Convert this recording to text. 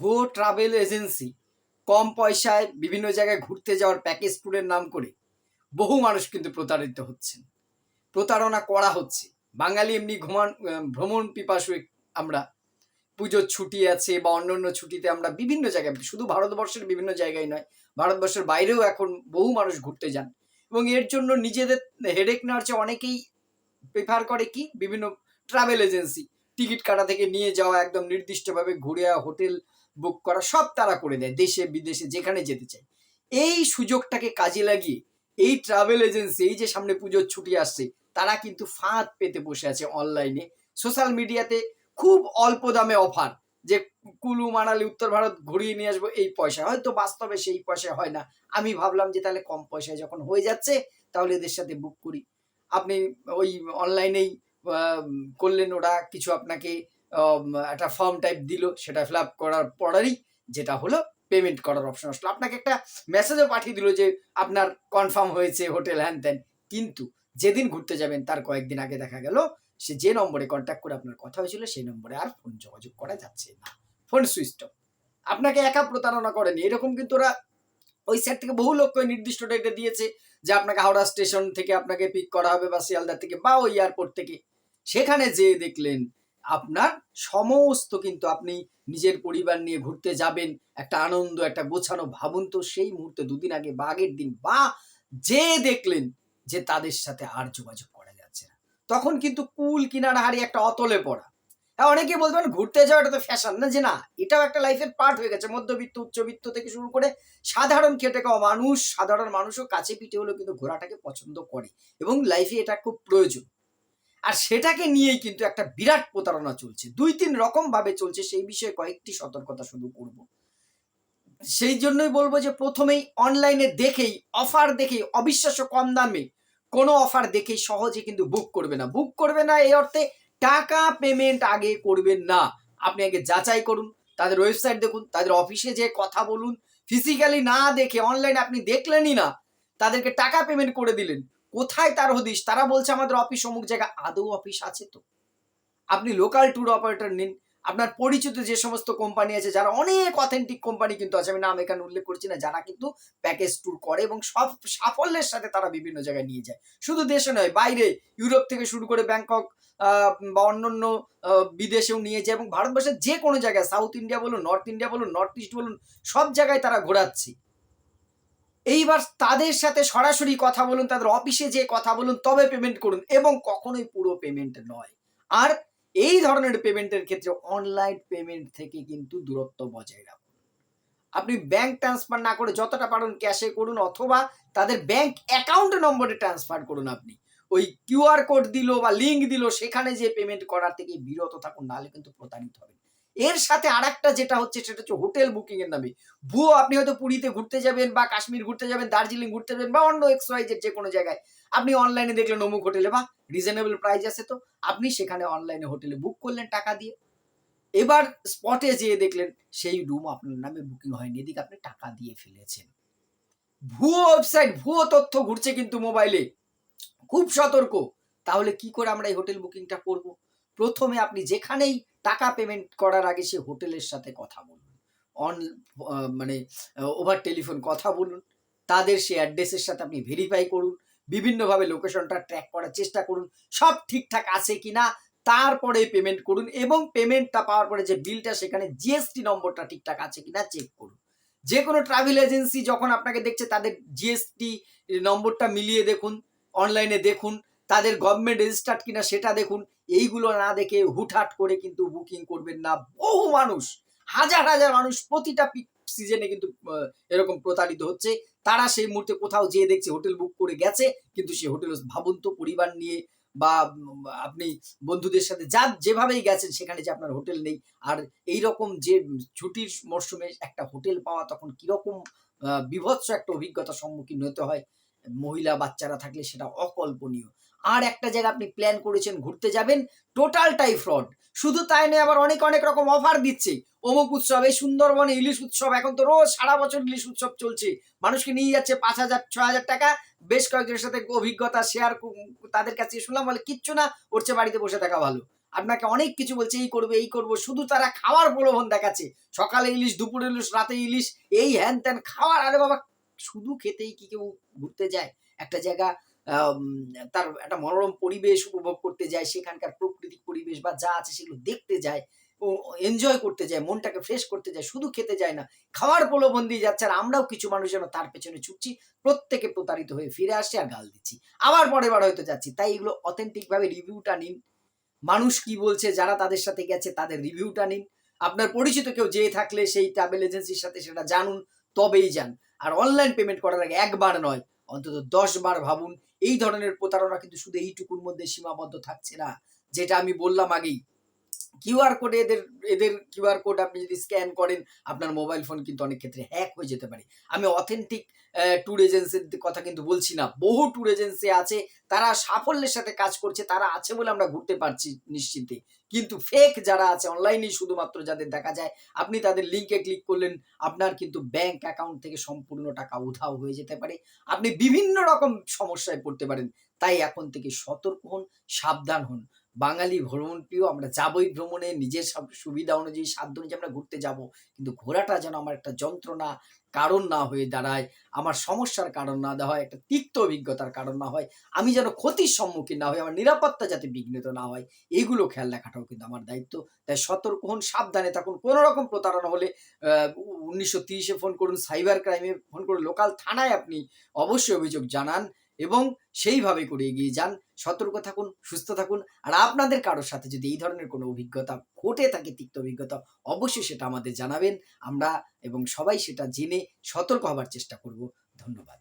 ভুয়ো travel agency কম পয়সায় বিভিন্ন জায়গায় ঘুরতে যাওয়ার প্যাকেজ ট্যুরের নাম করে বহু মানুষ কিন্তু প্রতারিত হচ্ছেন। প্রতারণা করা হচ্ছে। বাঙালি এমনি ঘুমান ভ্রমণ পিপাসু আমরা। পুজোর ছুটি আছে বা অন্যান্য ছুটিতে আমরা বিভিন্ন জায়গায়, শুধু ভারতবর্ষের বিভিন্ন জায়গায় নয়, ভারতবর্ষের বাইরেও এখন বহু মানুষ ঘুরতে যান। এবং এর জন্য নিজেদের হেডেক নেওয়ার চেয়ে অনেকেই প্রেফার করে কি? বিভিন্ন ট্রাভেল এজেন্সি টিকিট কাটা থেকে নিয়ে যাওয়া, একদম নির্দিষ্টভাবে ঘুরে হোটেল বুক করা সব তারা করে দেয় দেশে, বিদেশে, যেখানে যেতে চায়। এই সুযোগটাকে কাজে লাগিয়ে, এই ট্রাভেল এজেন্সি এই যে সামনে পুজোর ছুটি আসছে, তারা কিন্তু ফাঁদ পেতে বসে আছে অনলাইনে সোশ্যাল মিডিয়াতে খুব অল্প দামে অফার যে, কুলু, মানালি, উত্তর ভারত ঘুরিয়ে নিয়ে আসব, এই পয়সা হয়তো বাস্তবে সেই পয়সা হয় না। আমি ভাবলাম যে, তাহলে কম পয়সায় যখন হয়ে যাচ্ছে, তাহলে এদের সাথে বুক করি। আপনি ওই অনলাইনেই করলেন ওরা, কিছু আপনাকে একটা ফর্ম টাইপ দিল, সেটা ফিল আপ করার পরেই যেটা হলো পেমেন্ট করার অপশন আসলো। আপনাকে একটা মেসেজও পাঠিয়ে দিল যে আপনার কনফার্ম হয়েছে হোটেল হ্যান ত্যান কিন্তু যেদিন ঘুরতে যাবেন, তার কয়েকদিন আগে দেখা গেল, সে যে নম্বরে কন্ট্যাক্ট করে আপনার কথা হয়েছিল, সেই নম্বরে আর ফোন যোগাযোগ করা যাচ্ছে না। ফোন সুইচ আপনাকে একা প্রতারণা করেনি। এরকম কিন্তু ওরা ওই সাইড থেকে বহু লোককে নির্দিষ্ট ডেটে দিয়েছে যে আপনাকে হাওড়া স্টেশন থেকে আপনাকে পিক করা হবে বা শিয়ালদা থেকে বা ওই এয়ারপোর্ট থেকে। সেখানে যেয়ে দেখলেন আপনার সমস্ত কিন্তু আপনি নিজের পরিবার নিয়ে ঘুরতে যাবেন, একটা আনন্দ, একটা গোছানো ভাবুন তো সেই মুহূর্তে দুদিন আগে বা আগের দিন বা যে দেখলেন যে তাদের সাথে আর যোগাযোগ করা যাচ্ছে না। তখন কিন্তু কুল কিনারা হারিয়ে একটা অতলে পড়া। হ্যাঁ অনেকে বলবেন ঘুরতে যাওয়াটা তো ফ্যাশন না, যে না, এটাও একটা লাইফের পার্ট হয়ে গেছে। মধ্যবিত্ত, উচ্চবিত্ত থেকে শুরু করে সাধারণ খেটে খাওয়া মানুষ, সাধারণ মানুষও কাছে পিঠে হলেও কিন্তু ঘোরাটাকে পছন্দ করে এবং লাইফে এটা খুব প্রয়োজন। আর সেটাকে নিয়েই কিন্তু একটা বিরাট প্রতারণা চলছে। দুই তিন রকম ভাবে চলছে, সেই বিষয়ে কয়েকটি সতর্কতা শুধু করব। সেই জন্যই বলব যে প্রথমেই অনলাইনে দেখেই অফার দেখেই, অবিশ্বাস্য কম দামে কোনো অফার দেখেই সহজে কিন্তু বুক করবে না। বুক করবে না এই অর্থে টাকা পেমেন্ট আগে করবেন না। আপনি আগে যাচাই করুন, তাদের ওয়েবসাইট দেখুন, তাদের অফিসে যে কথা বলুন। ফিজিক্যালি না দেখে অনলাইনে আপনি দেখলেনই না, তাদেরকে টাকা পেমেন্ট করে দিলেন। কোথায় তার হদিশ? তারা বলছে আমাদের অফিস অমুক জায়গায়, আদৌ অফিস আছে তো? আপনি লোকাল ট্যুর অপারেটর নিন। আপনার পরিচিত যে সমস্ত কোম্পানি আছে, যারা অনেক অথেন্টিক কোম্পানি কিন্তু আছে, আমি নাম এখানে উল্লেখ করছি না, যারা কিন্তু প্যাকেজ ট্যুর করে এবং সব সাফল্যের সাথে তারা বিভিন্ন জায়গায় নিয়ে যায়। শুধু দেশে নয়, বাইরে, ইউরোপ থেকে শুরু করে ব্যাংকক বা অন্যান্য বিদেশেও নিয়ে যায় এবং ভারতবর্ষের যে কোনো জায়গায় সাউথ ইন্ডিয়া বলুন নর্থ ইন্ডিয়া বলুন নর্থ ইস্ট বলুন, সব জায়গায় তারা ঘোরাচ্ছে। এইবার তাদের সাথে সরাসরি কথা বলুন, তাদের অফিসে যে কথা বলুন, তবে পেমেন্ট করুন এবং কখনোই পুরো পেমেন্ট নয়। আর এই ধরনের পেমেন্টের ক্ষেত্রে অনলাইন পেমেন্ট থেকে কিন্তু দূরত্ব বজায় রাখুন। আপনি ব্যাংক ট্রান্সফার না করে যতটা পারুন ক্যাশে করুন অথবা তাদের ব্যাংক অ্যাকাউন্ট নম্বরে ট্রান্সফার করুন আপনি। ওই কিউআর কোড দিল বা লিঙ্ক দিল, সেখানে যে পেমেন্ট করার থেকে বিরত থাকুন, নাহলে কিন্তু প্রতারিত হবেন। এর সাথে আরেকটা যেটা হচ্ছে, সেটা হচ্ছে হোটেল বুকিং এর নামে। ভুয়ো, আপনি হয়তো পুরীতে ঘুরতে যাবেন বা কাশ্মীর ঘুরতে যাবেন, দার্জিলিং ঘুরতে যাবেন বা অন্য এক্স ওয়াই যে কোনো জায়গায়। আপনি অনলাইনে দেখলেন অমুক হোটেলে বা রিজনেবল প্রাইস আছে তো। আপনি সেখানে অনলাইনে হোটেলে বুক করলেন টাকা দিয়ে। এবার স্পটে যেয়ে দেখলেন, সেই রুম আপনার নামে বুকিং হয়নি। এদিকে আপনি টাকা দিয়ে ফেলেছেন। ভুয়ো ওয়েবসাইট ভুয়ো তথ্য ঘুরছে কিন্তু মোবাইলে খুব সতর্ক। তাহলে কি করে আমরা এই হোটেল বুকিংটা করব? প্রথমে আপনি যেখানেই টাকা পেমেন্ট করার আগে সে হোটেলের সাথে কথা বলুন। অন মানে ওভার টেলিফোন কথা বলুন। তাদের সে অ্যাড্রেসের সাথে আপনি ভেরিফাই করুন। বিভিন্নভাবে লোকেশনটা ট্র্যাক করার চেষ্টা করুন। সব ঠিকঠাক আছে কি না তারপরে পেমেন্ট করুন এবং পেমেন্টটা পাওয়ার পরে যে বিলটা সেখানে জিএসটি নম্বরটা ঠিকঠাক আছে কিনা চেক করুন। যে কোনো ট্রাভেল এজেন্সি যখন আপনাকে দেখছে, তাদের জিএসটি নম্বরটা মিলিয়ে দেখুন অনলাইনে দেখুন। তাদের গভর্নমেন্ট রেজিস্টার্ড কিনা সেটা দেখুন। এইগুলো না দেখে হুটহাট করে কিন্তু বুকিং করবেন না। বহু মানুষ, হাজার হাজার মানুষ প্রতিটা পিক সিজনে কিন্তু এরকম প্রতারিত হচ্ছে। তারা সেই মুহূর্তে কোথাও যেয়ে দেখছে হোটেল বুক করে গেছে, কিন্তু সেই হোটেল ভাবুন তো পরিবার নিয়ে বা আপনি বন্ধুদের সাথে যা যেভাবেই গেছেন, সেখানে যে আপনার হোটেল নেই। আর এই রকম যে ছুটির মরশুমে একটা হোটেল পাওয়া তখন কীরকম বিভৎস একটা অভিজ্ঞতার সম্মুখীন হতে হয়। মহিলা বাচ্চারা থাকলে সেটা অকল্পনীয়। আর একটা জায়গা আপনি প্ল্যান করেছেন ঘুরতে যাবেন টোটালটাই ফ্রড শুধু তাই নয়, আবার অনেক অনেক রকম অফার দিচ্ছে। অমুক উৎসব, এই সুন্দরবনে ইলিশ উৎসব, এখন তো রোজ সারা বছর ইলিশ উৎসব চলছে। মানুষকে নিয়ে যাচ্ছে পাঁচ হাজার ছ হাজার টাকা। বেশ কয়েকজনের সাথে অভিজ্ঞতা শেয়ার তাদের কাছে শুনলাম, বলে, কিচ্ছু না, ওর চেয়ে বাড়িতে বসে থাকা ভালো। আপনাকে অনেক কিছু বলছে, এই করবে, এই করব, শুধু তারা খাওয়ার প্রলোভন দেখাচ্ছে। সকালে ইলিশ, দুপুরে ইলিশ, রাতে ইলিশ, এই হ্যান ত্যান খাওয়ার, আরে বাবা, শুধু খেতেই কি কেউ ঘুরতে যায়? একটা জায়গা তার একটা মনোরম পরিবেশ উপভোগ করতে যায়, সেখানকার প্রাকৃতিক পরিবেশ বা যা আছে সেগুলো দেখতে যায় এনজয় করতে যায়, মনটাকে ফ্রেশ করতে যায়, শুধু খেতে যায় না, খাওয়ার প্রলোভন দিয়ে যাচ্ছে, আর আমরাও কিছু মানুষ যেন তার পেছনে ছুটছি, প্রত্যেকে প্রতারিত হয়ে ফিরে আসছে আর গাল দিচ্ছি। আবার পরের বার হয়তো যাচ্ছি, তাই এগুলো অথেন্টিক ভাবে রিভিউটা নিন। মানুষ কি বলছে, যারা তাদের সাথে গেছে, তাদের রিভিউটা নিন। আপনার পরিচিত কেউ যেয়ে থাকলে সেই ট্রাভেল এজেন্সির সাথে সেটা জানুন, তবেই যান। আর অনলাইন পেমেন্ট করার আগে একবার নয় অন্তত দশ বার ভাবুন, এই ধরনের প্রতারণা কিন্তু শুধু এইটুকুর মধ্যে সীমাবদ্ধ থাকছে না। যেটা আমি বললাম আগেই কিউআর কোডে এদের এদের কিউআর কোড আপনি যদি স্ক্যান করেন, আপনার মোবাইল ফোন কিন্তু অনেক ক্ষেত্রে হ্যাক হয়ে যেতে পারে। আমি অথেন্টিক ট্যুর এজেন্সির কথা কিন্তু বলছি না। বহু ট্যুর এজেন্সি আছে, তারা সাফল্যের সাথে কাজ করছে, তারা আছে বলে আমরা ঘুরতে পারছি নিশ্চিন্তে। কিন্তু ফেক যারা আছে অনলাইনে শুধুমাত্র যাদের দেখা যায়, আপনি তাদের লিঙ্কে ক্লিক করলেন, আপনার কিন্তু ব্যাংক অ্যাকাউন্ট থেকে সম্পূর্ণ টাকা উধাও হয়ে যেতে পারে। আপনি বিভিন্ন রকম সমস্যায় পড়তে পারেন। তাই এখন থেকে সতর্ক হন, সাবধান হন। বাঙালি ভ্রমণ প্রিয় আমরা যাবই ভ্রমণে, নিজের সব সুবিধা অনুযায়ী সাধ্য অনুযায়ী আমরা ঘুরতে যাব। কিন্তু ঘোরাটা যেন আমার একটা যন্ত্রণা কারণ না হয়ে দাঁড়ায়, আমার সমস্যার কারণ না হয়, একটা তিক্ত অভিজ্ঞতার কারণ না হয়, আমি যেন ক্ষতির সম্মুখীন না হই, আমার নিরাপত্তা যাতে বিঘ্নিত না হয় এইগুলো খেয়াল রাখাটাও কিন্তু আমার দায়িত্ব। তাই সতর্ক হন, সাবধানে থাকুন কোনো রকম প্রতারণা হলে উনিশশো তিরিশে ফোন করুন সাইবার ক্রাইমে ফোন করুন লোকাল থানায় আপনি অবশ্যই অভিযোগ জানান। এবং সেইভাবে করে এগিয়ে যান। সতর্ক থাকুন, সুস্থ থাকুন। আর আপনাদের কারোর সাথে যদি এই ধরনের কোনো অভিজ্ঞতা ঘটে থাকে, তিক্ত অভিজ্ঞতা, অবশ্যই সেটা আমাদের জানাবেন। আমরা এবং সবাই সেটা জেনে সতর্ক হবার চেষ্টা করব। ধন্যবাদ।